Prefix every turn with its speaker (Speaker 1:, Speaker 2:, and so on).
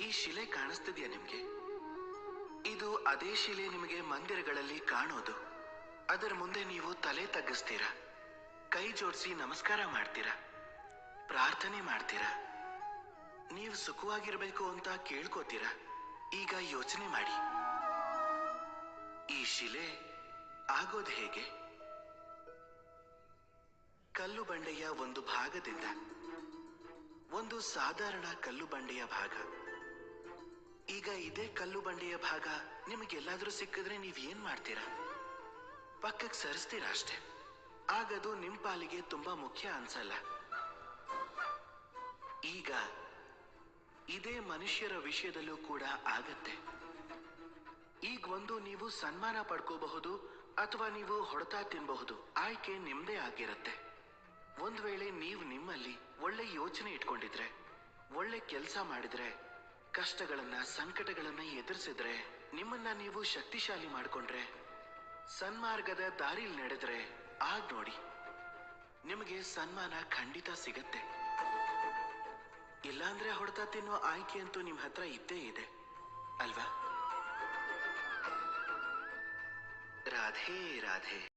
Speaker 1: ಈ ಶಿಲೆ ಕಾಣಿಸ್ತಿದ್ಯಾ ನಿಮ್ಗೆ? ಇದು ಅದೇ ಶಿಲೆ ನಿಮಗೆ ಮಂದಿರಗಳಲ್ಲಿ ಕಾಣೋದು. ಅದರ ಮುಂದೆ ನೀವು ತಲೆ ತಗ್ಗಿಸ್ತೀರಾ? ಕೈ ಜೋಡಿಸಿ ನಮಸ್ಕಾರ ಮಾಡ್ತೀರಾ? ಪ್ರಾರ್ಥನೆ ಮಾಡ್ತೀರಾ? ನೀವು ಸುಖವಾಗಿರ್ಬೇಕು ಅಂತ ಕೇಳ್ಕೋತೀರಾ? ಈಗ ಯೋಚನೆ ಮಾಡಿ. ಈ ಶಿಲೆ ಆಗೋದು ಹೇಗೆ? ಕಲ್ಲು ಬಂಡೆಯ ಒಂದು ಭಾಗದಿಂದ. ಒಂದು ಸಾಧಾರಣ ಕಲ್ಲು ಬಂಡೆಯ ಭಾಗ. ಈಗ ಇದೇ ಕಲ್ಲು ಬಂಡೆಯ ಭಾಗ. ನಿಮಗೆಲ್ಲಾದ್ರೂ ಸಿಕ್ಕಿದ್ರೆ ನೀವ್ ಏನ್ ಮಾಡ್ತೀರಾ? ಪಕ್ಕಕ್ಕೆ ಸರಿಸ್ತೀರಾ ಅಷ್ಟೇ. ಆಗದು ನಿಮ್ ಪಾಲಿಗೆ ತುಂಬಾ ಮುಖ್ಯ ಅನ್ಸಲ್ಲ. ಈಗ ಇದೇ ಮನುಷ್ಯರ ವಿಷಯದಲ್ಲೂ ಕೂಡ ಆಗತ್ತೆ. ಈಗ ಒಂದು ನೀವು ಸನ್ಮಾನ ಪಡ್ಕೋಬಹುದು ಅಥವಾ ನೀವು ಹೊಡೆತ ತಿನ್ನಬಹುದು ಆಯ್ಕೆ ನಿಮ್ದೇ ಆಗಿರತ್ತೆ. ಒಂದ್ ವೇಳೆ ನೀವು ನಿಮ್ಮಲ್ಲಿ ಒಳ್ಳೆ ಯೋಚನೆ ಇಟ್ಕೊಂಡಿದ್ರೆ, ಒಳ್ಳೆ ಕೆಲಸ ಮಾಡಿದ್ರೆ ಕಷ್ಟಗಳನ್ನ, ಸಂಕಟಗಳನ್ನ ಎದುರಿಸಿದ್ರೆ, ನಿಮ್ಮನ್ನ ನೀವು ಶಕ್ತಿಶಾಲಿ ಮಾಡ್ಕೊಂಡ್ರೆ, ಸನ್ಮಾರ್ಗದ ದಾರಿಲಿ ನಡೆದ್ರೆ ಆಗ ನೋಡಿ. ನಿಮಗೆ ಸನ್ಮಾನ ಖಂಡಿತ ಸಿಗತ್ತೆ. ಇಲ್ಲಾಂದ್ರೆ ಹೊಡೆತ ತಿನ್ನೋ ಆಯ್ಕೆ ಅಂತೂ ನಿಮ್ಮ ಹತ್ರ ಇದ್ದೇ ಇದೆ. ಅಲ್ವಾ? ರಾಧೇ, ರಾಧೆ.